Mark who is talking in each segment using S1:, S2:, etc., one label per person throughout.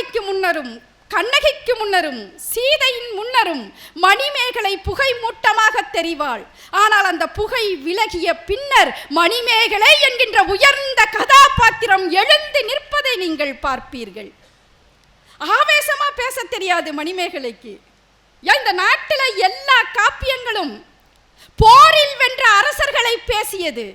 S1: கண்ணகிக்கு முன்னரும் கண்ணகிக்கு முன்னரும் சீதையின் முன்னரும் மணிமேகலை புகை மூட்டமாக தெரிவாள். ஆனால் அந்த புகை விலகிய பின்னர் மணிமேகலை என்கின்ற உயர்ந்த கதாபாத்திரம் எழுந்து நிற்பதை நீங்கள் பார்ப்பீர்கள். ஆவேசமா பேச தெரியாது மணிமேகலைக்கு. இந்த நாட்டில் எல்லா காப்பியங்களும் போரில் வென்ற அரசர்களை பேசியது?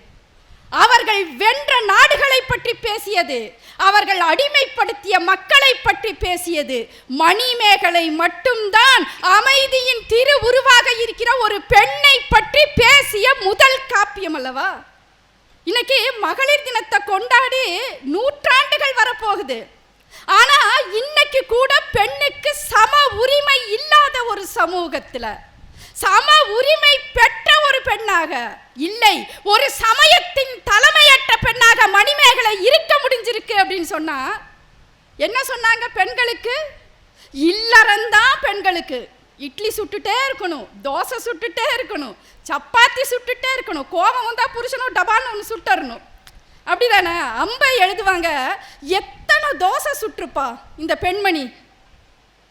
S1: அவர்கள் வென்ற நாடுகளை பற்றி பேசியது அவர்கள் அடிமைப்படுத்திய மக்களை பற்றி பேசியது. மணிமேகலை மட்டும்தான் அமைதியின் திரு உருவாக இருக்கிற ஒரு பெண்ணை பற்றி பேசிய முதல் காப்பியம் அல்லவா? இன்னைக்கு மகளிர் தினத்தை கொண்டாடி நூற்றாண்டுகள் வரப்போகுது. ஆனா இன்னைக்கு கூட பெண்ணுக்கு சம உரிமை இல்லாத ஒரு சமூகத்துல சம உரிமை பெற்ற ஒரு பெண்ணாக. இல்லை ஒரு சமயத்தின் தலைமையற்ற பெண்ணாக மணிமேகலை இருக்க முடிஞ்சிருக்கு அப்படின்னு சொன்னா என்ன சொன்னாங்க பெண்களுக்கு? இல்லறந்தான் பெண்களுக்கு. இட்லி சுட்டுட்டே இருக்கணும் தோசை சுட்டுட்டே இருக்கணும் சப்பாத்தி சுட்டுட்டே இருக்கணும் கோபம் வந்தால் புருஷனும் டபான்னு ஒன்று சுட்டரணும் அப்படிதானே? அம்பை எழுதுவாங்க எத்தனை தோசை சுட்டுருப்பா இந்த பெண்மணி?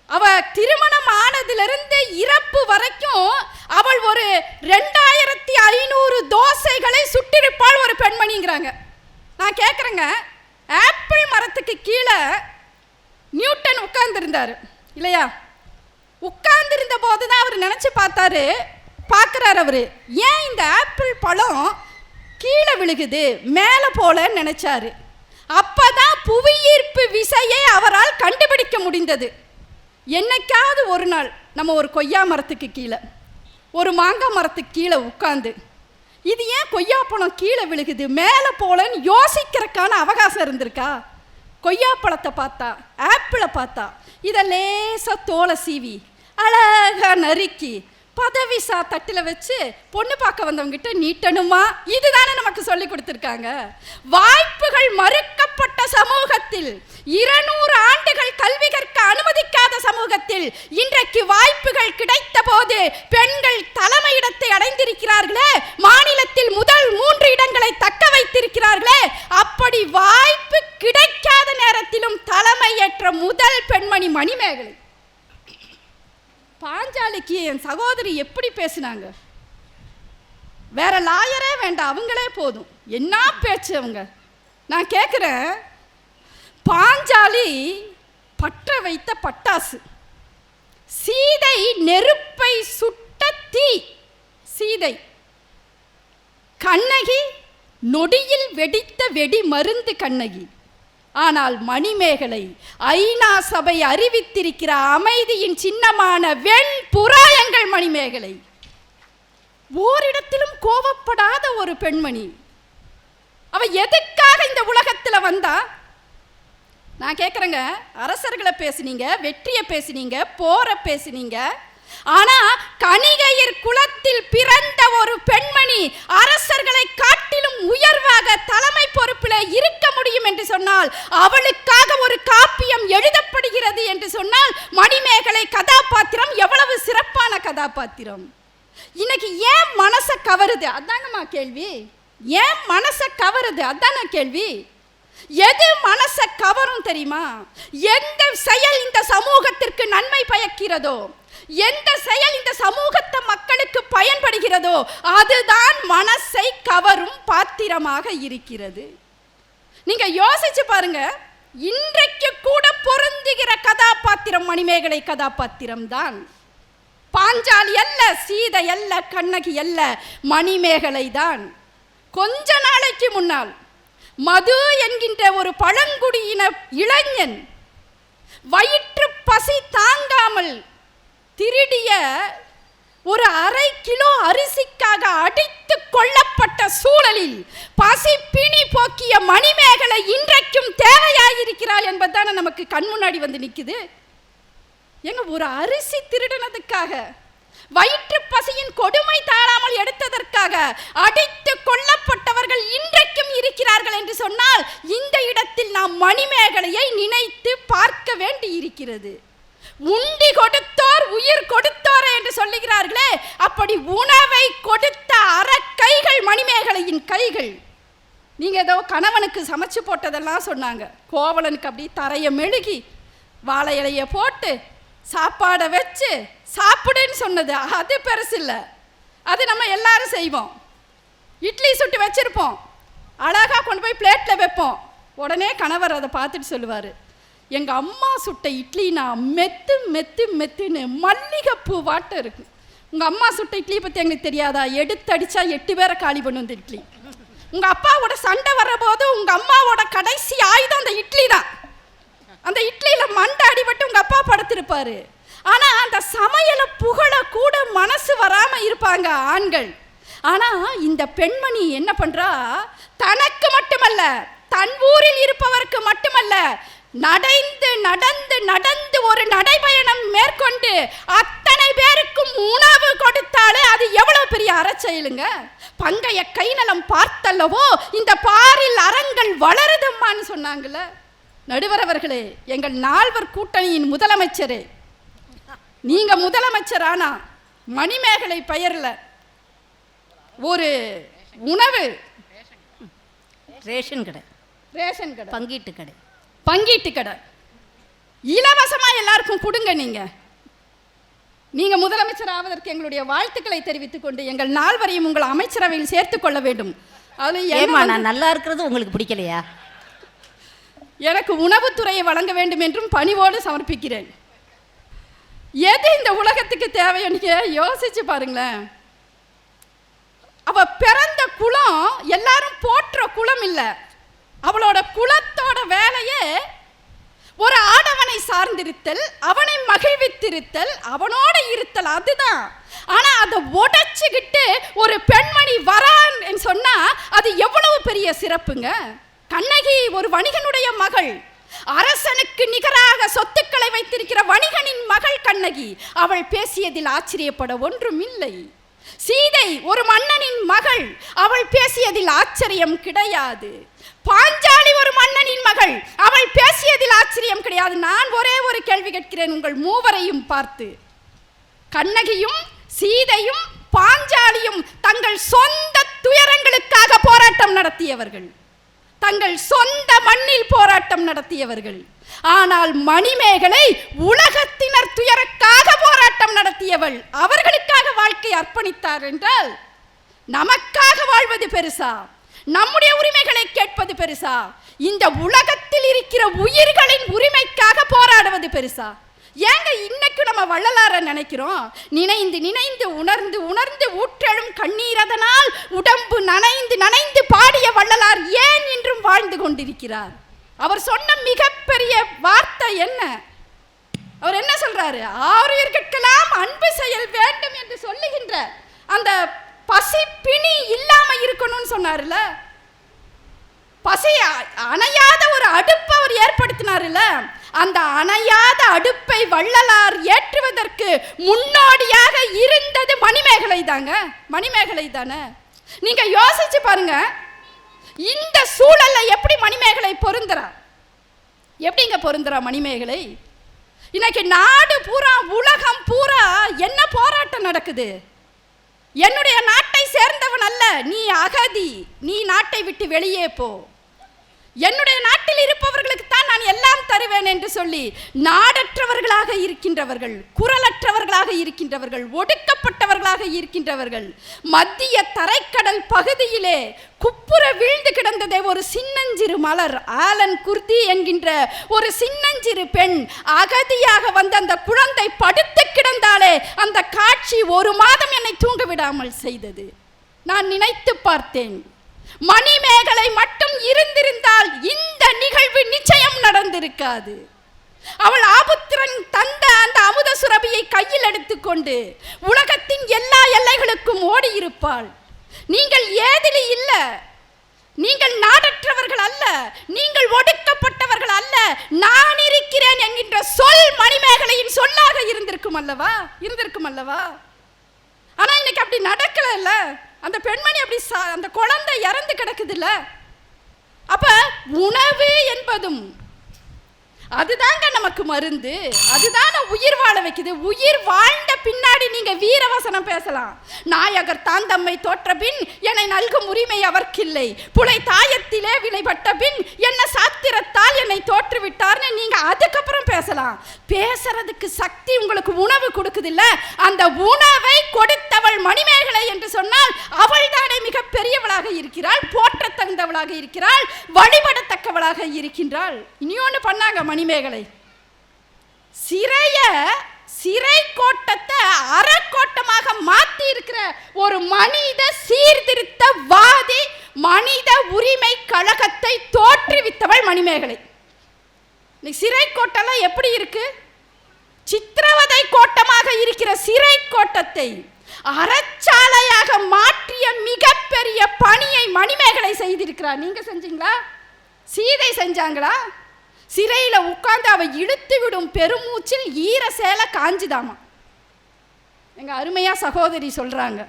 S1: அவ திருமணம் ஆனதிலிருந்து இறப்பு வரைக்கும் அவள் ஒரு ரெண்டாயிரத்தி ஐநூறு தோசைகளை சுட்டிருப்பாள் ஒரு பெண்மணிங்கிறாங்க. நான் கேட்குறேங்க ஆப்பிள் மரத்துக்கு கீழே நியூட்டன் உட்கார்ந்துருந்தார். இல்லையா? உட்கார்ந்திருந்த போது தான் அவர் நினச்சி பார்த்தாரு. பார்க்குறாரு அவர். ஏன் இந்த ஆப்பிள் பழம் கீழே விழுகுது மேலே போலன்னு நினச்சாரு. அப்போ தான் புவியீர்ப்பு விசையை அவரால் கண்டுபிடிக்க முடிந்தது. என்னைக்காவது ஒரு நாள் நம்ம ஒரு கொய்யா மரத்துக்கு கீழே ஒரு மாங்காய் மரத்துக்கு கீழே உட்காந்து இது ஏன் கொய்யா பழம் கீழே விழுகுது மேலே போலன்னு யோசிக்கிறதுக்கான அவகாசம் இருந்திருக்கா? கொய்யா பழத்தை பார்த்தா ஆப்பிளை பார்த்தா இதை லேசாக தோலை சீவி அழகா நறுக்கி பதவி சா தட்டில் வச்சு பொண்ணு பார்க்க வந்தவங்கிட்ட நீட்டணுமா? இதுதானே நமக்கு சொல்லி கொடுத்துருக்காங்க. வாய்ப்புகள் மறுக்கப்பட்ட சமூகத்தில் இருநூறு ஆண்டுகள் கல்வி கற்க அனுமதிக்காத சமூகத்தில் இன்றைக்கு வாய்ப்புகள் கிடைத்த போது பெண்கள் தலைமையிடத்தை அடைந்திருக்கிறார்களே மாநிலத்தில் முதல் மூன்று இடங்களை தக்க வைத்திருக்கிறார்களே அப்படி வாய்ப்பு கிடைக்காத நேரத்திலும் தலைமையேற்ற முதல் பெண்மணி மணிமேகலை பாஞ்சாலிக்கு என் சகோதரி பேசுகிறாங்க வேற லாயரே வேண்டாம் அவங்களே போதும். என்ன பேச்சு அவங்க? நான் கேட்குறேன் பாஞ்சாலி பற்ற வைத்த பட்டாசு சீதை நெருப்பை சுட்ட தீ சீதை கண்ணகி நொடியில் வெடித்த வெடி மருந்து கண்ணகி ஆனால் மணிமேகலை ஐநா சபை அறிவித்திருக்கிற அமைதியின் சின்னமான வெண் புராயங்கள் மணிமேகலை. ஓரிடத்திலும் கோவப்படாத ஒரு பெண்மணி. அவ எதுக்காக இந்த உலகத்தில் வந்தா? நான் கேட்குறேங்க அரசர்களை பேசுனீங்க வெற்றியை பேசுனீங்க போரை பேசுனீங்க. ஆனா கணிகையர் குலத்தில் பிறந்த ஒரு பெண்மணி அரசர்களை காட்டிலும் உயர்வாக தலைமை பொறுப்பில் இருக்க முடியும் என்று சொன்னால் அவளுக்காக ஒரு காப்பியம் எழுதப்படுகிறது என்று சொன்னால் மணிமேகலை கதாபாத்திரம் எவ்வளவு சிறப்பான கதாபாத்திரம்? இன்னைக்கு ஏன் மனசை கவருது? அதானம்மா கேள்வி. ஏன் மனசை கவருது? அதான கேள்வி. எது மனசை கவரும் தெரியுமா? எந்த செயல் இந்த சமூகத்திற்கு நன்மை பயக்கிறதோ? எந்த செயல் இந்த சமூகத்தை மக்களுக்கு பயன்படுகிறதோ? அதுதான் மனசை கவரும் பாத்திரமாக இருக்கிறது. நீங்க யோசிச்சு பாருங்க. இன்றைக்கு கூட பொருந்துகிற கதாபாத்திரம் மணிமேகலை கதாபாத்திரம் தான் பாஞ்சாலி அல்ல சீதை அல்ல கண்ணகி அல்ல மணிமேகலை தான். கொஞ்ச நாளைக்கு முன்னால் மது என்கின்ற ஒரு பழங்குடியின இளைஞன் வயிற்று பசி தாங்காமல் திருடிய ஒரு அரை கிலோ அரிசிக்காக அடித்து கொள்ளப்பட்ட சூழலில் பசி பிணி போக்கிய மணிமேகலை இன்றைக்கும் தேவையாயிருக்கிறாள் என்பதுதானே நமக்கு கண் முன்னாடி வந்து நிற்குது? எங்க ஒரு அரிசி திருடினதுக்காக வயிற்று பசியின் கொடுமை தாராமல் எடுத்ததற்காக அடித்து கொல்லப்பட்டவர்கள் இன்றைக்கும் இருக்கிறார்கள் என்று சொன்னால் இந்த இடத்தில் நாம் மணிமேகலையை நினைத்து பார்க்க வேண்டி இருக்கிறது. உண்டி கொடுத்தோர் உயிர் கொடுத்தோர் என்று சொல்லுகிறார்களே அப்படி உணவை கொடுத்த அறக்கைகள் மணிமேகலையின் கைகள். நீங்க ஏதோ கணவனுக்கு சமைச்சு போட்டதெல்லாம் சொன்னாங்க. கோவலனுக்கு அப்படி தரைய மெழுகி வாழை இலையை போட்டு சாப்பாடை வச்சு சாப்பிடுன்னு சொன்னது. அது பெருசு இல்லை. அது நம்ம எல்லாரும் செய்வோம். இட்லி சுட்டு வச்சுருப்போம். அழகாக கொண்டு போய் பிளேட்டில் வைப்போம். உடனே கணவர் அதை பார்த்துட்டு சொல்லுவார். எங்கள் அம்மா சுட்ட இட்லினா மெத்து மெத்து மெத்துன்னு மல்லிகைப்பூ வாட்டம் இருக்கு. உங்கள் அம்மா சுட்ட இட்லியை பற்றி எங்களுக்கு தெரியாதா? எடுத்தடிச்சா எட்டு பேரை காலி பண்ணும் இந்த இட்லி. உங்கள் அப்பாவோட சண்டை வர்றபோது உங்கள் அம்மாவோட கடைசி ஆயுதம் அந்த இட்லி தான். அந்த இட்லியில் மண்டை அடிபட்டு உங்கள் அப்பா படுத்திருப்பாரு. ஆனால் அந்த சமையலை புகழ கூட மனசு வராமல் இருப்பாங்க ஆண்கள். ஆனால் இந்த பெண்மணி என்ன பண்ணுறா தனக்கு மட்டுமல்ல தன் ஊரில் இருப்பவருக்கு மட்டுமல்ல நடைந்து நடந்து நடந்து ஒரு நடைபயணம் மேற்கொண்டு அத்தனை பேருக்கும் உணவு கொடுத்தாலே அது எவ்வளோ பெரிய அறச்செயலுங்க? பங்கைய கைநலம் பார்த்தல்லவோ இந்த பாரில் அறங்கள் வளருதம்மான்னு சொன்னாங்கல்ல. நடுவர் அவர்களே எங்கள் நால்வர் கூட்டணியின் முதலமைச்சரே. நீங்க முதலமைச்சர் ஆனா மணிமேகலை பெயர்ல. ஒரு உணவு.
S2: ரேஷன் கடை.
S1: ரேஷன் கடை.
S2: பங்கீட்டு கடை.
S1: பங்கீட்டு கடை. இலவசமா எல்லாருக்கும் கொடுங்க நீங்க. நீங்க முதலமைச்சர் ஆவதற்கு எங்களுடைய வாழ்த்துக்களை தெரிவித்துக் கொண்டு எங்கள் நால்வரையும் உங்கள் அமைச்சரவையில் சேர்த்துக் கொள்ள வேண்டும். அது
S2: ஏமா நான் நல்லா இருக்கிறது உங்களுக்கு பிடிக்கலையா?
S1: எனக்கு உணவுத்துறையை வழங்க வேண்டும் என்றும் பணிவோடு சமர்ப்பிக்கிறேன். எது இந்த உலகத்துக்கு தேவையோ யோசிச்சு பாருங்களேன். அவ பிறந்த குளம் எல்லாரும் போற்ற குளம் இல்லை. அவளோட குலத்தோட வேலையே ஒரு ஆடவனை சார்ந்திருத்தல் அவனை மகிழ்வித்திருத்தல் அவனோட இருத்தல் அதுதான். ஆனா அதை உடைச்சுக்கிட்டு ஒரு பெண்மணி வரான்னு சொன்னா அது எவ்வளவு பெரிய சிறப்புங்க? கண்ணகி ஒரு வணிகனுடைய மகள். அரசனுக்கு நிகராக சொத்துக்களை வைத்திருக்கிற வணிகனின் மகள் கண்ணகி. அவள் பேசியதில் ஆச்சரியப்பட ஒன்றும் இல்லை. சீதை ஒரு மன்னனின் மகள். அவள் பேசியதில் ஆச்சரியம் கிடையாது. பாஞ்சாலி ஒரு மன்னனின் மகள். அவள் பேசியதில் ஆச்சரியம் கிடையாது. நான் ஒரே ஒரு கேள்வி கேட்கிறேன். உங்கள் மூவரையும் பார்த்து. கண்ணகியும் சீதையும் பாஞ்சாலியும் தங்கள் சொந்த துயரங்களுக்காக போராட்டம் நடத்தியவர்கள். தங்கள் சொந்த மண்ணில் போராட்டம் நடத்தியவர்கள். ஆனால் மணிமேகலை உலகத்தினர் துயரக்காக போராட்டம் நடத்தியவள். அவர்களுக்காக வாழ்க்கை அர்ப்பணித்தார் என்றால் நமக்காக வாழ்வது பெருசா? நம்முடைய உரிமைகளை கேட்பது பெருசா? இந்த உலகத்தில் இருக்கிற உயிர்களின் உரிமைக்காக போராடுவது பெருசா? ஏங்க இன்னைக்கு நம்ம வள்ளலார நினைக்கிறோம்? நினைந்து நினைந்து உணர்ந்து உணர்ந்து ஊற்றெழும் கண்ணீரதனால் உடம்பு நனைந்து நனைந்து பாடிய வள்ளலார் ஏன் இன்றும் வாழ்ந்து கொண்டிருக்கிறார்? அவர் சொன்ன மிகப்பெரிய வார்த்தை என்ன? அவர் என்ன சொல்றாரு? ஆரியர்கட்கெல்லாம் அன்பு செயல் வேண்டும் என்று சொல்லுகின்ற அந்த பசி பிணி இல்லாம இருக்கணும்னு சொன்னார்ல? பசி அணையாத ஒரு அடுப்பை அவர் ஏற்படுத்தினார்ல அந்த அணையாத அடுப்பை வள்ளலார் ஏற்றுவதற்கு முன்னோடியாக இருந்தது மணிமேகலை தாங்க. மணிமேகலை தானே? நீங்க யோசிச்சு பாருங்க. இந்த சூழல்ல எப்படி மணிமேகலை பொருந்துறா? எப்படிங்க பொருந்துறா மணிமேகலை? இன்னைக்கு நாடு பூரா உலகம் பூரா என்ன போராட்டம் நடக்குது? என்னுடைய நாட்டை சேர்ந்தவன் அல்ல நீ அகதி. நீ நாட்டை விட்டு வெளியே போ. என்னுடைய நாட்டில் இருப்பவர்களுக்கு தான் நான் எல்லாம் தருவேன் என்று சொல்லி நாடற்றவர்களாக இருக்கின்றவர்கள் குரலற்றவர்களாக இருக்கின்றவர்கள் ஒடுக்கப்பட்டவர்களாக இருக்கின்றவர்கள் மத்திய தரைக்கடல் பகுதியிலே குப்புற வீழ்ந்து கிடந்ததே ஒரு சின்னஞ்சிறு மலர். ஆலன் குர்தி என்கின்ற ஒரு சின்னஞ்சிறு பெண் அகதியாக வந்த அந்த குழந்தை படுத்து கிடந்தாலே அந்த காட்சி ஒரு மாதம் என்னை தூங்க விடாமல் செய்தது. நான் நினைத்து பார்த்தேன். மணிமேகலை மட்டும் இருந்திருந்தால் இந்த நிகழ்வு நிச்சயம் நடந்திருக்காது. அவள் ஆபுத்திரன் தந்த அந்த அமுத சுரபியை கையில் எடுத்துக்கொண்டு உலகத்தின் எல்லா எல்லைகளுக்கும் ஓடி இருப்பாள் நீங்கள் ஏதிலி இல்ல. நீங்கள் நாடற்றவர்கள் அல்ல. நீங்கள் ஒடுக்கப்பட்டவர்கள் அல்ல. நான் இருக்கிறேன் என்கின்ற சொல் மணிமேகலையின் சொல்லாக இருந்திருக்கும் அல்லவா? இருந்திருக்கும் அல்லவா? ஆனா இன்னைக்கு அப்படி நடக்கல அந்த பெண்மணி அப்படி சா- அந்த குழந்தை இறந்து கிடக்குதுல்ல. அப்ப உணவு என்பதும் அதுதாங்க நமக்கு மருந்து. அதுதான உயிர் வாழ வைக்குது. உயிர் வாழ்ந்த பின்னாடி நீங்க வீரவசனம் பேசலாம். நாயகர் தான் தம்மை தோற்ற பின் என்னை நல்கும் உரிமை அவர்க்கில்லை. புலை தாயத்திலே விளைபட்ட பின் என்ன சாத்திரத்தால் என்னை விட்டார்னு நீங்க அதுக்கப்புறம் பேசலாம். பேசுறதுக்கு சக்தி உங்களுக்கு உணவு கொடுக்குதில்ல? அந்த உணவை கொடுத்தவள் மணிமேகலை என்று சொன்னால் அவள் தானே மிக பெரியவளாக இருக்கிறாள் போற்ற தகுந்தவளாக இருக்கிறாள் வழிபடத்தக்கவளாக இருக்கின்றாள். இனியொன்று பண்ணாங்க மணிமேகலை. சிறைய சிறை கோட்டத்தை அறக்கோட்டமாக மாற்றி இருக்கிற ஒரு மனித சீர்திருத்தவாதி மனித உரிமை கழகத்தை தோற்றுவித்தவள் மணிமேகலை. இன்னைக்கு சிறை கோட்டெல்லாம் எப்படி இருக்கு? சித்திரவதை கோட்டமாக இருக்கிற சிறை கோட்டத்தை அறச்சாலையாக மாற்றிய மிகப்பெரிய பணியை மணிமேகலை செய்திருக்கிறார் நீங்க செஞ்சீங்களா? சீதை செஞ்சாங்களா? சிறையில் உட்கார்ந்து அவ இழுத்து விடும் பெருமூச்சில் ஈர சேலை காஞ்சுதாமா? எங்க அருமையா சகோதரி சொல்றாங்க.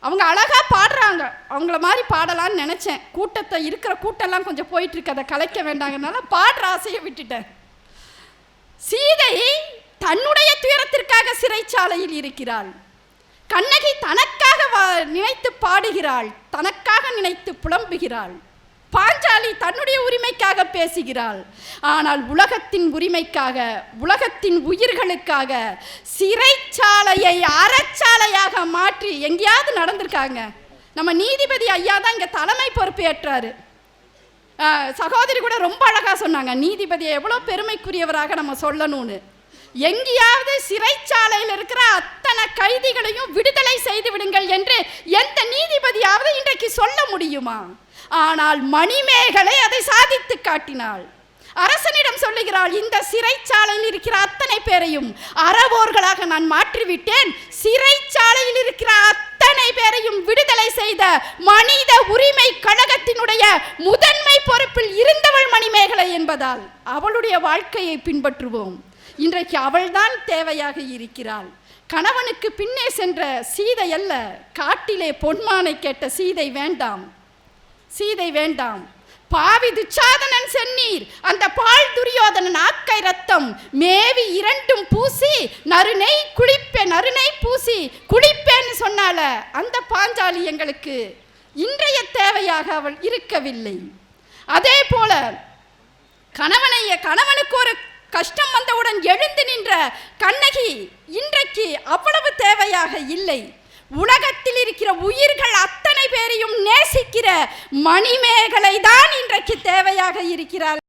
S1: அவங்க அழகாக பாடுறாங்க. அவங்கள மாதிரி பாடலான்னு நினச்சேன். கூட்டத்தை இருக்கிற கூட்டம்லாம் கொஞ்சம் போயிட்டுருக்கு. அதை கலைக்க வேண்டாங்கனால பாடுற ஆசையை விட்டுட்டேன். சீதை தன்னுடைய துயரத்திற்காக சிறைச்சாலையில் இருக்கிறாள். கண்ணகி தனக்காக வா- நினைத்து பாடுகிறாள். தனக்காக நினைத்து புலம்புகிறாள். பாஞ்சாலி தன்னுடைய உரிமைக்காக பேசுகிறாள். ஆனால் உலகத்தின் உரிமைக்காக உலகத்தின் உயிர்களுக்காக சிறைச்சாலையை அறச்சாலையாக மாற்றி எங்கேயாவது நடந்திருக்காங்க. நம்ம நீதிபதி ஐயா தான் இங்கே தலைமை பொறுப்பு ஏற்றாரு சகோதரி கூட ரொம்ப அழகாக சொன்னாங்க நீதிபதியை எவ்வளோ பெருமைக்குரியவராக நம்ம சொல்லணும்னு. எங்கேயாவது சிறைச்சாலையில் இருக்கிற அத்தனை கைதிகளையும் விடுதலை செய்து விடுங்கள் என்று எந்த நீதிபதியாவது இன்றைக்கு சொல்ல முடியுமா? ஆனால் மணிமேகலை அதை சாதித்து காட்டினாள். அரசனிடம் சொல்லுகிறாள் இந்த சிறைச்சாலையில் இருக்கிற அத்தனை பேரையும் அறவோர்களாக நான் மாற்றிவிட்டேன். சிறைச்சாலையில் இருக்கிற அத்தனை பேரையும் விடுதலை செய்த மனித உரிமை கழகத்தினுடைய முதன்மை பொறுப்பில் இருந்தவள் மணிமேகலை என்பதால் அவளுடைய வாழ்க்கையை பின்பற்றுவோம். இன்றைக்கு அவள்தான் தேவையாக இருக்கிறாள். கணவனுக்கு பின்னே சென்ற சீதை அல்ல காட்டிலே பொன்மானை கேட்ட சீதை வேண்டாம். சீதை வேண்டாம். பாவி துச்சாதனன் சென்னீர். அந்த பால் துரியோதனன் ஆக்கை ரத்தம் மேவி இரண்டும் பூசி நறுநெய் குளிப்பேன் நறுநெய் பூசி குளிப்பேன்னு சொன்னால அந்த பாஞ்சாலி எங்களுக்கு. இன்றைய தேவையாக அவள் இருக்கவில்லை. அதே போல கணவனைய கணவனுக்கு ஒரு கஷ்டம் வந்தவுடன் எழுந்து நின்ற கண்ணகி இன்றைக்கு அவ்வளவு தேவையாக இல்லை. உலகத்தில் இருக்கிற உயிர்கள் அத்தனை பேரையும் நேசிக்கிற மணிமேகலை தான் இன்றைக்கு தேவையாக இருக்கிறார்கள்.